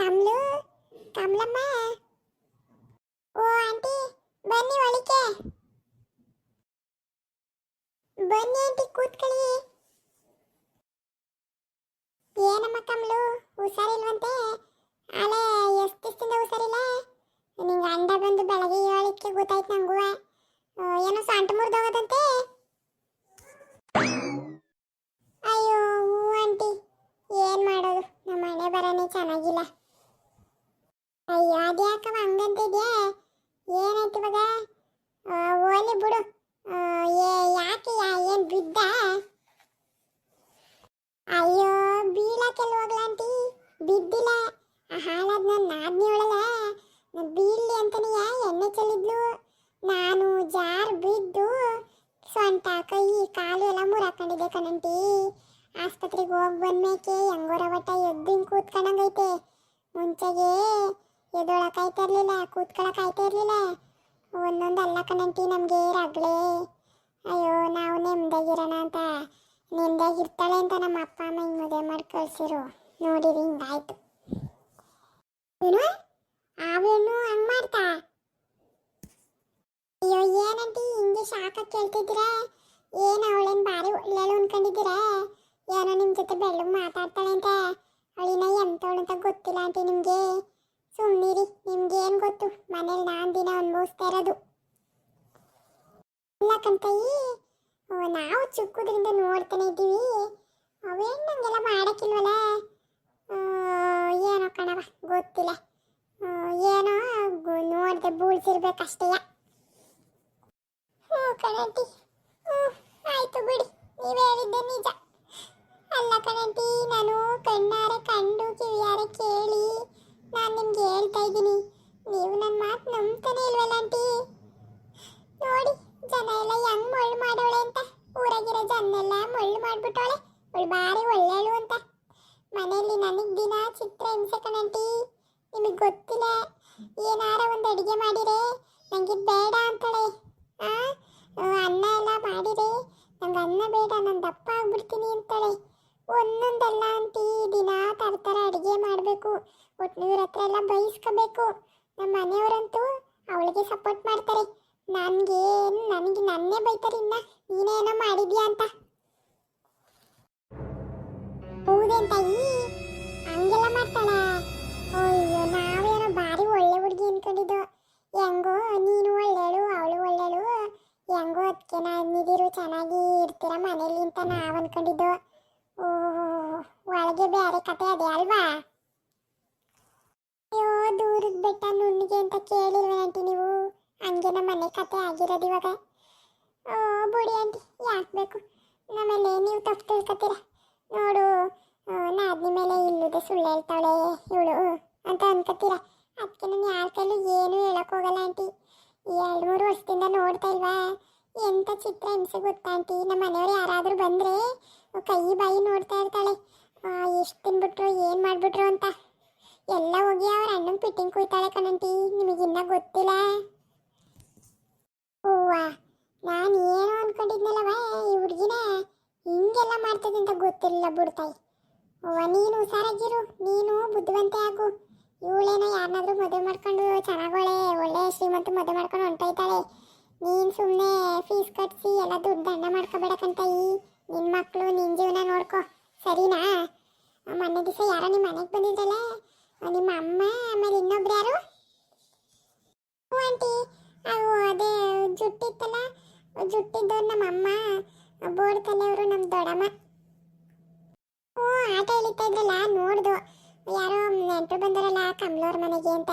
ಕಮ್ಲು, ಕಮ್ಲಮ್ಮ. ಓ, aunty, ಬನ್ನಿ ಒಳಿಕೆ ಬನ್ನಿ aunty, ಕೂತ್ಕೊಳ್ಳಿ. ಏನಮ್ಮ ಕಮ್ಲು, ಹುಷಾರಿಲ್ವಂತೆ? ಅಲೆ ಎಷ್ಟು ದಿವಸದಿಂದ ಹುಷಾರಿಲ್ಲ? ನಿಂಗೆ ಅಂಡ ಬಂದು ಬೆಳಗ್ಗೆ ಏಳಕ್ಕೆ ಗೊತ್ತಾಯ್ತು ನಂಗೂ ಏನೋ ಸೊಂಟ ಮುರಿದೋಗದಂತೆ ಅಯ್ಯೋ ಹೂ ಆಂಟಿ ಏನ್ ಮಾಡೋದು ನಮ್ಮ ಮನೆ ಬರನೇ ಚೆನ್ನಾಗಿಲ್ಲ ಅಯ್ಯೋ ಅದ್ಯಾಕವ ಹಂಗಂತಿದ್ಯಾ ಏನಾಯ್ತು ಇವಾಗ ಹೋಗ್ಲಿ ಬಿಡು. ಯಾಕೆ ಏನ್ ಬಿದ್ದ? ಅಯ್ಯೋ, ಬೀಳಕ್ಕೆಲ್ಲ ಹೋಗ್ಲಂತಿ ಬಿದ್ದಿಲ್ಲ. ಹಾಳಾದ್ ನನ್ನ ನಾದ್ನಿ ಒಳಗ. ಬೀಳ್ಲಿ ಅಂತನೇ ಎಣ್ಣೆ ಚೆಲ್ಲಿದ್ಲು. ನಾನು ಜಾರ್ ಬಿದ್ದು ಸೊಂಟ, ಕೈ, ಕಾಲು ಎಲ್ಲ ಮುರಾಕೊಂಡಿದ್ದೆ ಕಣಂಟಿ ಆಸ್ಪತ್ರೆಗೆ ಹೋಗಿ ಬಂದ್ಮೇಕೆ ಹೆಂಗೋರ ಒಟ್ಟ ಎದ್ದು ಹಿಂಗ್ ಕೂತ್ಕೊಂಡಂಗೈತೆ. ಮುಂಚೆಗೆ ಎದೊಳಕಾಯ್ತಾ ಇರಲಿಲ್ಲ ಕೂತ್ಕೊಳಕಾಯ್ತಾ ಇರಲಿಲ್ಲ. ಒಂದೊಂದು ಅಲ್ಲ ಕಣಂಟಿ ನಮಗೆ ರಗ್ಳೆ. ಅಯ್ಯೋ, ನಾವು ನೆಮ್ಮದಾಗಿರೋಣ ಅಂತ. ನೆಮ್ಮದಾಗಿರ್ತಾಳೆ ಅಂತ ನಮ್ಮ ಅಪ್ಪ, ಅಮ್ಮ ಹಿಂಗೆ ಮದುವೆ ಮಾಡಿ ಕಳಿಸಿರು. ನೋಡಿರಿ, ಹಿಂಗಾಯ್ತು. ಏನು? ಅವೇನು ಹಂಗ್ ಮಾಡ್ತಾ? ಅಯ್ಯೋ ಏನಂಟಿ ಹಿಂಗೆ ಶಾಖ ಕೇಳ್ತಿದ್ದೀರಾ? ಏನು ಅವಳೇನು ಭಾರಿ ಒಳ್ಳೆಳು ಅನ್ಕೊಂಡಿದ್ದೀರಾ? ಏನೋ ನಿಮ್ಮ ಜೊತೆ ಬೆಳ್ಳಗೆ ಮಾತಾಡ್ತಾಳೆ ಅಂತ. ಅವಳಿನ ಎಂತವಳು ಅಂತ ಗೊತ್ತಿಲ್ಲ ಆಂಟಿ ನಿಮಗೆ. ಸುಮ್ಮನಿರಿ ನಿಮ್ಗೆ ಏನು ಗೊತ್ತು? ಮನೇಲಿ ನಾನು ದಿನ ಅನುಭವಿಸ್ತಾ ಇರೋದು. ಇಲ್ಲ ಓ, ನಾವು ಚಿಕ್ಕದ್ರಿಂದ ನೋಡ್ತಾನೆ ಇದ್ದೀವಿ. ಅವೇನು ನಂಗೆಲ್ಲ ಮಾಡಕ್ಕಿಲ್ವಲ್ಲ ಏನೋ ಕಣವ ಗೊತ್ತಿಲ್ಲ. ಏನೋ ನೋಡ್ದೆ ಬೂಳ್ಸಿರ್ಬೇಕಷ್ಟೇ. ಹ್ಞೂ ಕಣಂಟಿ. ಹ್ಞೂ ಆಯ್ತು ಬಿಡಿ ನೀವು ಹೇಳಿದ್ದೆ ನಿಜ. ಅಲ್ಲ ಕಣಂಟಿ ನಾನು ಕಣ್ಣಾರೆ ಕಂಡು ಕಿವಿಯಾರೆ ಕೇಳಿ ನಾನು ನಿಮ್ಗೆ ಹೇಳ್ತಾ ಇದ್ದೀನಿ. ನೀವು ನನ್ನ ಮಾತು ನಂಬ್ತಾನೆ ಇಲ್ವಲ್ಲ ಆಂಟಿ? ನೋಡಿ, ಜನ ಎಲ್ಲ ಹೆಂಗ್ ಮಳ್ಳು ಮಾಡೋಳೆ ಅಂತ. ಊರಾಗಿರೋ ಜನ ಎಲ್ಲ ಮಳ್ಳು ಮಾಡ್ಬಿಟ್ಟವಳೆ ಅವಳು ಭಾರಿ ಒಳ್ಳೆಳು ಅಂತ. ಮನೆಯಲ್ಲಿ ನನಗೆ ದಿನ ಚಿತ್ರ ಹಿಂಸೆ ಕಣಂಟಿ ನಿಮಗೆ ಗೊತ್ತಿಲ್ಲ. ಏನಾರ ಒಂದು ಅಡುಗೆ ಮಾಡಿರೆ? ನಂಗೆ ಬೇಡ ಅಂತಾಳೆ. ಅನ್ನ ಎಲ್ಲ ಮಾಡಿರೆ? ನಂಗೆ ಅನ್ನ ಬೇಡ ನಾನು ದಪ್ಪ ಆಗ್ಬಿಡ್ತೀನಿ ಅಂತಾಳೆ. ಒಂದೊಂದಲ್ಲ ಅಂತಿ ದಿನ ತರ್ತರ ಅಡುಗೆ ಮಾಡಬೇಕು. ಒಟ್ಟು ಇವ್ರ ಹತ್ರ ಎಲ್ಲ ಬೈಸ್ಕೋಬೇಕು. ನಮ್ಮ ಮನೆಯವರಂತೂ ಅವಳಿಗೆ ಸಪೋರ್ಟ್ ಮಾಡ್ತಾರೆ. ನನಗೆ ನನಗೆ ನನ್ನೇ ಬೈತಾರೆ ಇನ್ನ. ನೀನೇನೋ ಮಾಡಿದ್ಯಾ ಅಂತ. ಹೌದೇನ್ ತಾಯಿ ಹಂಗೆಲ್ಲ ಮಾಡ್ತಾಳ? ಅಯ್ಯೋ, ನಾವೇನೋ ಭಾರಿ ಒಳ್ಳೆ ಹುಡುಗಿ ಅನ್ಕೊಂಡಿದ್ದು. ಹೆಂಗೋ ನೀನು ಒಳ್ಳೆಳು, ಅವಳು ಒಳ್ಳೆಳು. ಹೆಂಗೋ ಅದಕ್ಕೆ ನಿದಿರು ಚೆನ್ನಾಗಿ ಇರ್ತೀರ ಮನೇಲಿ ಅಂತ ನಾವು ಅನ್ಕೊಂಡಿದ್ದು. ಓ ಒಳಗೆ ಬೇರೆ ಕತೆ ಅದೇ ಅಲ್ವಾ? ಅಯ್ಯೋ, ದೂರದ ಬೆಟ್ಟ ನುಣ್ಣಿಗೆ ಅಂತ ಕೇಳಿಲ್ವ ಆಂಟಿ ನೀವು? ಹಂಗೆ ನಮ್ಮ ಮನೆ ಕತೆ ಆಗಿರೋದು ಇವಾಗ. ಓ, ಬುಡಿ ಆಂಟಿ, ಯಾಕೆ ಬೇಕು? ನಮ್ಮಲ್ಲಿ ನೀವು ತಪ್ಪು ತಿಳ್ಕೊತೀರ? ನೋಡು ನಾದ್ನಿ ಮೇಲೆ ಇಲ್ಲದೆ ಸುಳ್ಳು ಹೇಳ್ತಾಳೆ. ಇವಳು ಅಂತ ಅನ್ಕೋತೀರ? ಅದಕ್ಕೆ ನಾನು ಯಾರ ಕೈಲೂ ಏನು ಹೇಳಕ್ ಹೋಗಲ್ಲ ಆಂಟಿ. ಎರಡು ಮೂರು ವರ್ಷದಿಂದ ನೋಡ್ತಾ ಇಲ್ವಾ? ಎಂತ ಚಿತ್ರ ಹಿಂಸೆ ಗೊತ್ತಾ ಆಂಟಿ? ನಮ್ಮ ಮನೆಯವ್ರು ಯಾರಾದರೂ ಬಂದ್ರೆ ಕೈ ಬಾಯಿ ನೋಡ್ತಾ ಇರ್ತಾಳೆ. ಎಷ್ಟು ತಿನ್ಬಿಟ್ರು, ಏನು ಮಾಡ್ಬಿಟ್ರು ಅಂತ. ಎಲ್ಲ ಹೋಗಿ ಅವ್ರ ಅಣ್ಣನ ಪಿಟ್ಟಿಂಗ್ ಕುಯ್ತಾಳೆ ಕಣಂಟಿ. ನಿಮಗಿನ್ನ ಗೊತ್ತಿಲ್ಲ. ಹೂವ ನಾನು ಏನು ಅನ್ಕೊಂಡಿದ್ನಲ್ಲವ ಈ ಹುಡುಗಿನ? ಹಿಂಗೆಲ್ಲ ಮಾಡ್ತದೆ ಅಂತ ಗೊತ್ತಿರಲಿಲ್ಲ ಬಿಡ್ತಾಯಿ. ಅವ್ವ, ನೀನು ಹುಷಾರಾಗಿರು. ನೀನು ಬುದ್ಧಿವಂತೆ ಆಗು. ಇವಳೇನೋ ಯಾರನ್ನಾದ್ರೂ ಮದುವೆ ಮಾಡ್ಕೊಂಡು ಚೆನ್ನಾಗೊಳೆ ಒಳ್ಳೆ ಶ್ರೀಮಂತ ಮದುವೆ ಮಾಡ್ಕೊಂಡು ಹೊಂಟಾಯ್ತಾಳೆ. ನೀನು ಸುಮ್ಮನೆ ಫೀಸ್ ಕಟ್ಸಿ ಎಲ್ಲ ದುಡ್ಡು ದಂಡ ಮಾಡ್ಕೋಬೇಡಕ್ಕಂತ ಈ ನಿನ್ನ ಮಕ್ಕಳು ನಿನ್ನ ಜೀವನ ನೋಡ್ಕೊ. ಸರಿನಾ? ಮೊನ್ನೆ ದಿವಸ ಯಾರೋ ನಿಮ್ಮ ಮನೆಗೆ ಬಂದಿದ್ದಲ್ಲ ನಿಮ್ಮ ಅಮ್ಮ ಆಮೇಲೆ ಇನ್ನೊಬ್ರು ಯಾರು? ಆಂಟಿ. ಅವು ಅದೇ ಜುಟ್ಟಿತ್ತಲ್ಲ ಜುಟ್ಟಿದ್ದವ್ರು ನಮ್ಮ ಅಮ್ಮ, ಬೋರ್ಡ್ ತಲೆಯವರು ನಮ್ಮ ದೊಡ್ಡಮ್ಮ. ಓ ಆಟ ಎಳಿತಾ ಇದ್ರಲ್ಲ, ನೋಡ್ದು. ಯಾರೋ ನೆಂಟರು ಬಂದರಲ್ಲ ಕಮಲವ್ರ ಮನೆಗೆ ಅಂತ.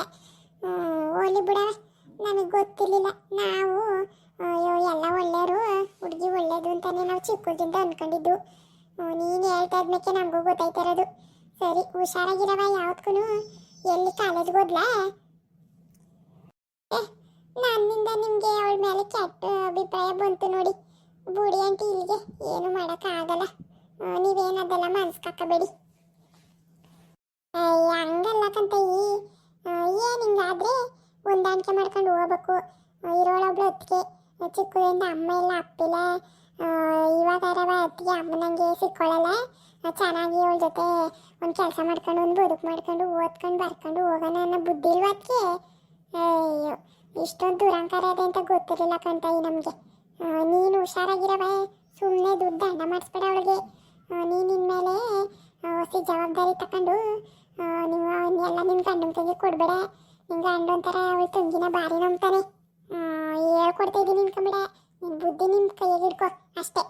ಓಲಿ ಬಿಡವ ನಮಗೆ ಗೊತ್ತಿರಲಿಲ್ಲ. ನಾವು, ಅಯ್ಯೋ, ಎಲ್ಲ ಒಳ್ಳೆಯವರು, ಹುಡುಗಿ ಒಳ್ಳೇದು ಅಂತಲೇ ನಾವು ಚಿಕ್ಕದಿಂದ ಅಂದ್ಕೊಂಡಿದ್ದು ನೀನು ಹೇಳ್ತಾ ಇದ್ದಕ್ಕೆ ನಮಗೂ ಗೊತ್ತಾಯ್ತಾ ಇರೋದು. ಸರಿ ಹುಷಾರಾಗಿರವ ಯಾವತ್ಗೂ ಎಲ್ಲಿ ಕಾಲೇಜ್ಗೆ ಹೋದ್ಲಾ? ನನ್ನಿಂದ ನಿಮಗೆ ಅವಳ ಮೇಲೆ ಕೆಟ್ಟ ಅಭಿಪ್ರಾಯ ಬಂತು ನೋಡಿ. ಬುಡಿ ಅಂತ ಇಲ್ಲಿಗೆ, ಏನು ಮಾಡೋಕ್ಕಾಗಲ್ಲ. ಆಗಲ್ಲ ನೀವೇನ್ ಅದೆಲ್ಲ ಮನ್ಸ್ಕಾಕಬೇಡಿ. ಹಂಗಲ್ಲ ಕಂತಯ್ಯಿ. ಏನು ಹಿಂಗಾದ್ರೆ? ಹೊಂದಾಣಿಕೆ ಮಾಡ್ಕೊಂಡು ಹೋಗ್ಬೇಕು. ಇರೋಳೊಬ್ಳು ಅತ್ತಿಗೆ. ಚಿಕ್ಕದಿಂದ ಅಮ್ಮ ಇಲ್ಲ, ಅಪ್ಪಿಲ್ಲ. ಇವಾಗ ಅತ್ತಿಗೆ ಅಮ್ಮನಂಗೆ ಸಿಕ್ಕೊಳ್ಳಲ್ಲ ಚೆನ್ನಾಗಿ ಅವಳ ಜೊತೆ ಒಂದು ಕೆಲಸ ಮಾಡ್ಕೊಂಡು ಒಂದು ಬದುಕು ಮಾಡ್ಕೊಂಡು ಓದ್ಕೊಂಡು ಬರ್ಕೊಂಡು ಹೋಗೋಣ ಅನ್ನೋ ಬುದ್ಧಿ ಇಲ್ವಾ ಅಯ್ಯೋ ಇಷ್ಟೊಂದು ದುರಂಕಾರ ಇದೆ ಅಂತ ಗೊತ್ತಿರಲಿಲ್ಲ ಕಣ್ತಾಯಿ ನಮಗೆ. ನೀನು ಹುಷಾರಾಗಿರವೆ ಸುಮ್ಮನೆ ದುಡ್ಡು ದಂಡ ಮಾಡಿಸ್ಬೇಡ ಅವಳಿಗೆ. ನೀನು ಇನ್ಮೇಲೆ ಹೊಸ ಜವಾಬ್ದಾರಿ ತಕೊಂಡು ಆ, ನೀವು ಎಲ್ಲ ನಿಮ್ಮ ಗಂಡನ ಕೈಗೆ ಕೊಡಬೇಡ. ನಿನ್ನ ಗಂಡ ಒಂಥರ ಅವಳು ತಂಗಿನ ಭಾರಿ ನಂಬ್ತಾನೆ. ಹೇಳ್ಕೊಡ್ತಾ ಇದ್ದೀನಿ ನಿನ್ಕೊಂಬಿಡ ನಿನ್ನ ಬುದ್ಧಿ ನಿಮ್ಮ ಕೈಯಾಗ ಹಿಡ್ಕೊ ಅಷ್ಟೇ.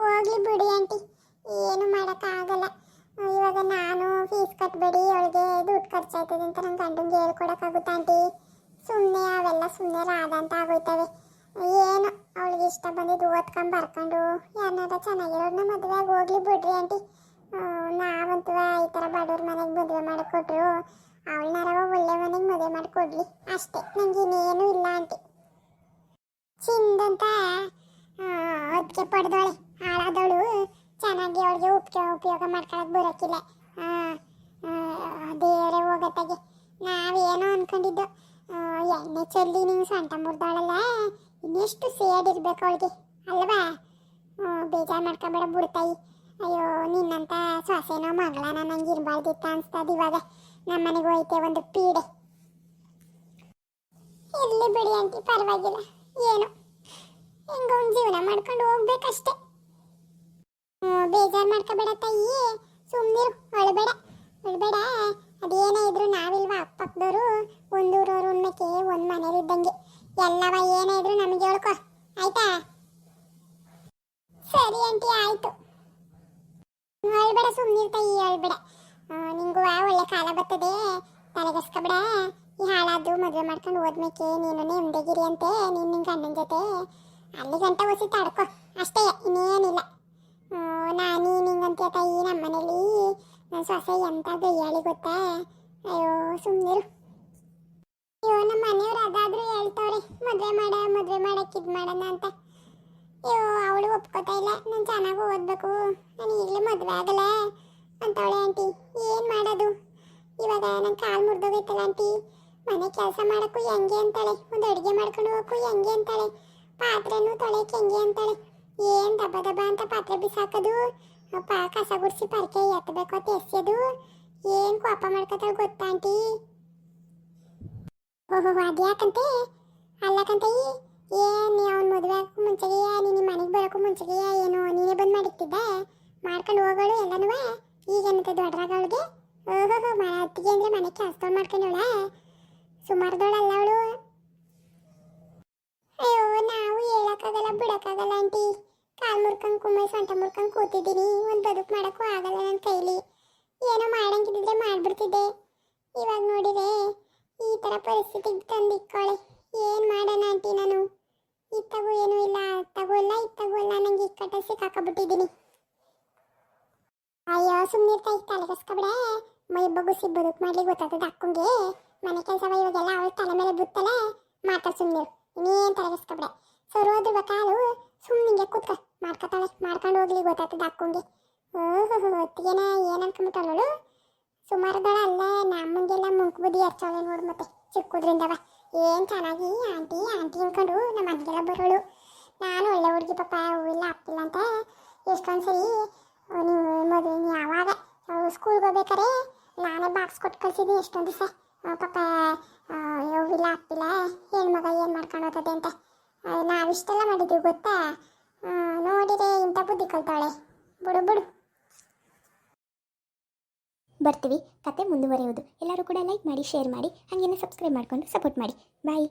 ಹೋಗ್ಲಿ ಬಿಡಿ ಆಂಟಿ. ಏನು ಮಾಡೋಕ್ಕಾಗಲ್ಲ ಇವಾಗ ನಾನು ಫೀಸ್ ಕಟ್ಟಬೇಡಿ ಅವಳಿಗೆ ದುಡ್ಡು ಖರ್ಚಾಯ್ತದೆ ಅಂತ ನನ್ನ ಗಂಡಂಗೆ ಹೇಳ್ಕೊಡಕ್ಕಾಗುತ್ತಾ ಆಂಟಿ? ಸುಮ್ಮನೆ ಅವೆಲ್ಲ ಸುಮ್ಮನೆ ರಾಧ ಅಂತ ಆಗೋಯ್ತವೆ. ಏನು, ಅವಳಿಗೆ ಇಷ್ಟ ಬಂದಿದ್ದು ಓದ್ಕೊಂಡು ಬರ್ಕೊಂಡು ಯಾರನ್ನಾರ ಚೆನ್ನಾಗಿರೋರ್ನ ಮದುವೆಗೆ ಹೋಗ್ಲಿ ಬಿಡ್ರಿ ಆಂಟಿ. ನಾವಂತೂ ಈ ಥರ ಬಡವ್ರ ಮನೆಗೆ ಮದುವೆ ಮಾಡಿಕೊಟ್ರು ಅವಳನ್ನಾರವ ಒಳ್ಳೆ ಮನೆಗೆ ಮದುವೆ ಮಾಡಿಕೊಡ್ಲಿ ಅಷ್ಟೇ ನನಗೆ ಇನ್ನೇನು ಇಲ್ಲ ಆಂಟಿ. ಚಿಂದಂತ ಅದಕ್ಕೆ ಪಡೆದವಳೆ. ಹಾಳಾದವಳು. ಚೆನ್ನಾಗಿ ಅವಳಿಗೆ ಉಪಯೋಗ ಉಪಯೋಗ ಮಾಡ್ಕೊಳಕ್ ಬರೋಕ್ಕಿಲ್ಲ ಬೇರೆ ಹೋಗತ್ತಾಗೆ. ನಾವೇನೋ ಅನ್ಕೊಂಡಿದ್ದು. ಎಣ್ಣೆ ಚೆಲ್ಲಿ ನೀವು ಸೊಂಟ ಮುರಿದಾಳಲ್ಲ ಇನ್ನೆಷ್ಟು ಸೇಡ್ ಇರ್ಬೇಕು ಅವಳಿಗೆ ಅಲ್ವಾ? ಬೇಜಾರು ಮಾಡ್ಕೊಬೇಡ ಬಿಡ್ತಾಯಿ. ಅಯ್ಯೋ, ನಿನ್ನಂತ ಸೊಸೆನೋ ಮಗಳನ ನಂಗೆ ಇರ್ಬಾರ್ದಿತ್ತ ಅನ್ಸ್ತದ ಇವಾಗ. ನಮ್ಮನೆಗೆ ಹೋಯ್ತೆ ಒಂದು ಪೀಡೆ. ಇರಲಿ ಬಿಡಿ ಅಂತಿ ಪರವಾಗಿಲ್ಲ. ಏನು? ಹೆಂಗೋ ಒಂದು ಜೀವನ ಮಾಡ್ಕೊಂಡು ಹೋಗ್ಬೇಕಷ್ಟೇ. ಬೇಜಾರು ಮಾಡ್ಕೋಬೇಡ ತಾಯಿ. ಸುಮ್ಮನಿರು ಅಳಬೇಡ ಅಳಬೇಡ. ಅದೇನೇ ಇದ್ರು ನಾವಿಲ್ವಾ ಅಪ್ಪಕ್ಕದವರು ಒಂದೂರವ್ರು ಉಣ್ಣಕ್ಕೆ ಒಂದು ಮನೇಲಿ ಇದ್ದಂಗೆ. ಎಲ್ಲವ ಏನೇ ಇದ್ರು ನಮಗೆ ಹೇಳ್ಕೊ. ಆಯ್ತಾ? ಸರಿ ಆಂಟಿ, ಆಯ್ತು. ಅಳ್ಬೇಡ ಸುಮ್ಮನಿರು ತಾಯಿ, ಅಳ್ಬೇಡ. ನಿಂಗೂ ಒಳ್ಳೆ ಕಾಲ ಬರ್ತದೆ. ತಲೆಗೆಸ್ಕೊಬೇಡ. ಈ ಹಾಳಾದ್ದು ಮದುವೆ ಮಾಡ್ಕೊಂಡು ಹೋದ್ಮೇಕೆ ನೀನು ನೆಮ್ಮದಿಗಿರಿ ಅಂತೆ, ನೀನು ನಿನ್ನ ಗಂಡನ ಜೊತೆ. ಅಲ್ಲಿ ಗಂಟ ಒಸಿ ತಡ್ಕೊ. ಅಷ್ಟೇ, ಇನ್ನೇನಿಲ್ಲ. ನಾನು ನಿಂಗಂತ ತಾಯಿ ನಮ್ಮ ಮನೇಲಿ. ಸೊಸೆ ಎಂತ ಗೈಯಾಳಿ ಗೊತ್ತಾ? ಅಯ್ಯೋ ಸುಮ್ಮನಿರು ಅಯ್ಯೋ ನಮ್ಮ ಮನೆಯವ್ರು ಅದಾದ್ರೂ ಹೇಳ್ತಾವ್ರೆ, ಮದುವೆ ಮಾಡ, ಮದುವೆ ಮಾಡಕ್ಕೆ ಇದು ಮಾಡೋಣ ಅಂತ. ಅಯ್ಯೋ, ಅವಳು ಒಪ್ಕೋತಾ ಇಲ್ಲ, ನಾನು ಚೆನ್ನಾಗಿ ಓದಬೇಕು. ನಾನು ಈಗಲೇ ಮದುವೆ ಆಗಲ್ಲ ಅಂತವಳೆ ಆಂಟಿ. ಏನು ಮಾಡೋದು? ಇವಾಗ ನನ್ನ ಕಾಲು ಮುರಿದೋಗೈತಲ್ಲ ಆಂಟಿ. ಮನೆ ಕೆಲಸ ಮಾಡೋಕ್ಕೂ ಹೆಂಗೆ ಅಂತಾಳೆ? ಒಂದು ಅಡುಗೆ ಮಾಡ್ಕೊಂಡು ಹೋಗಕ್ಕೂ ಹೆಂಗೆ ಅಂತಾಳೆ? ಪಾತ್ರೆನೂ ತೊಳೆಯಕ್ಕೆ ಹೆಂಗೆ ಅಂತಾಳೆ? ಏನು ದಬ್ಬ ದಬ್ಬ ಅಂತ ಪಾತ್ರೆ ಬಿಸಾಕದು? ಕಸ ಗುಡಿಸಿ ಪರಕೆ ಎತ್ತಬೇಕು ಅಂತ ಎಸೆಯೋದು? ಏನು ಕೋಪ ಮಾಡ್ಕೊತಾಳೆ ಗೊತ್ತಾ ಆಂಟಿ? ಓಹೋ ಅದ್ಯಾಕಂತೆ ಅಲ್ಲಕಂತ ಏನ್ ಅವ್ನ ಮದುವೆ ಮುಂಚೆಗೆಯ ಮುಂಚೆಗೆ ನೀನು ಮನೆಗೆ ಬರೋಕ್ಕೂ ಮುಂಚೆಗೆಯ ಏನು ನೀನೇ ಬಂದು ಮಾಡಿಟ್ಟಿದ್ದ? ಮಾಡ್ಕೊಂಡು ಹೋಗೋಳು ಎಲ್ಲನೂ? ಈಗೇನಂತೆ ದೊಡ್ಡರಾಗವಳಿಗೆ ಓಹೋ ಮನೆ ಅತ್ತಿಗೆ ಅಂದ್ರೆ ಮನೆ ಕೆಲಸ ಮಾಡ್ಕೊಂಡವಳ? ಸುಮಾರ್ದವಳಲ್ಲ ಅವಳು. ಅಯ್ಯೋ, ನಾವು ಹೇಳಕ್ಕಾಗಲ್ಲ, ಬಿಡಕ್ಕಾಗಲ್ಲ ಆಂಟಿ. ಕಾಲ್ ಮುರ್ಕಂಡ್ ಕುಮ್ಮಿ ಸೊಂಟ ಮುರ್ಕಂಡ್ ಕೂತಿದ್ದೀನಿ. ಒಂದು ಬದುಕು ಮಾಡೋಕ್ಕೂ ಆಗಲ್ಲ ನನ್ನ ಕೈಲಿ. ಏನೋ ಮಾಡಂಗಿದ್ರೆ ಮಾಡ್ಬಿಡ್ತಿದ್ದೆ. ಇವಾಗ ನೋಡಿದ್ರೆ ಈ ಥರ ಪರಿಸ್ಥಿತಿಗೆ ತಂದಿಕ್ಕೊಳ್ಳೆ ಏನು ಮಾಡೋಣ ಆಂಟಿ ನಾನು? ಇತ್ತಾಗೂ ಏನೂ ಇಲ್ಲ ಅತ್ತಾಗೂ ಇಲ್ಲ ಇತ್ತಾಗೂ ಇಲ್ಲ ನಂಗೆ ಇಕ್ಕಟ್ಟ ಸಿಕ್ಕಾಕಬಿಟ್ಟಿದ್ದೀನಿ ಅಯ್ಯೋ ಸುಮ್ಮನೆ ತೈ ತಲೆ ಕಸ್ಕೊಬಿಡೆ ಮೈ ಬಗುಸಿ ಬದುಕು ಮಾಡ್ಲಿಕ್ಕೆ ಗೊತ್ತಾಗ್ತದೆ ಅಕ್ಕಂಗೆ. ಮನೆ ಕೆಲಸ ಇವಾಗೆಲ್ಲ ಅವಳ ತಲೆ ಮೇಲೆ ಬುತ್ತಲೆ ಮಾತಾಡ್ ಸುಮ್ಮನೆ ಇನ್ನೇನು ತಲೆಗೆಸ್ಕೊಬಿಡ ಸರೋದ್ರ ಕಾಲು ಸುಮ್ಮನಿಗೆ ಕೂತ್ಕ ಮಾಡ್ಕೊತಾಳೆ. ಮಾಡ್ಕೊಂಡು ಹೋಗ್ಲಿ ಗೊತ್ತಾಗ್ತದೆ ಅಕ್ಕಂಗೆ. ಓಹೋ, ಹೊತ್ತಿಗೆನ ಏನು ಅನ್ಕೊಂಬಿಟ್ಟವಳು ಸುಮಾರದಳ ಅಲ್ಲ ನಮ್ಮಂಗೆಲ್ಲ ಮುಂಕ್ ಬುದ್ಧಿ ಹಚ್ಚವಳೆ ನೋಡು ಮತ್ತೆ. ಚಿಕ್ಕದ್ರಿಂದವ ಏನು ಚೆನ್ನಾಗಿ ಆಂಟಿ ಆಂಟಿ ಅನ್ಕೊಂಡು ನಮ್ಮ ಮನೆಗೆಲ್ಲ ಬರೋಳು. ನಾನು ಒಳ್ಳೆ ಹುಡುಗಿ ಪಾಪ ಹೂವಿಲ್ಲ ಆಗ್ತಿಲ್ಲ ಅಂತ ಎಷ್ಟೊಂದು ಸರಿ ನೀವು ಮದುವೆ ಯಾವಾಗ ಸ್ಕೂಲ್ಗೆ ಹೋಗ್ಬೇಕಾರೆ ನಾನೇ ಬಾಕ್ಸ್ ಕೊಟ್ಟು ಕಳ್ಸಿದ್ದೀನಿ ಎಷ್ಟೊಂದು ದಿವಸ. ಪಾಪ ಇಲ್ಲ ಆಗ್ತಿಲ್ಲ ಹೆಣ್ಮಗ ಏನು ಮಾಡ್ಕೊಂಡು ಅಂತ. ನಾವಿಷ್ಟೆಲ್ಲ ಮಾಡಿದ್ವಿ, ಗೊತ್ತಾ? ನೋಡಿರೆ ಇಂಥ ಬುದ್ಧಿ ಕಲ್ತಾಳೆ. ಬಿಡು ಬಿಡು. ಬರ್ತೀವಿ, ಕತೆ ಮುಂದುವರಿಯುವುದು. ಎಲ್ಲರೂ ಕೂಡ ಲೈಕ್ ಮಾಡಿ ಶೇರ್ ಮಾಡಿ, ಹಾಗೇನೆ ಸಬ್ಸ್ಕ್ರೈಬ್ ಮಾಡಿಕೊಂಡು ಸಪೋರ್ಟ್ ಮಾಡಿ. ಬಾಯ್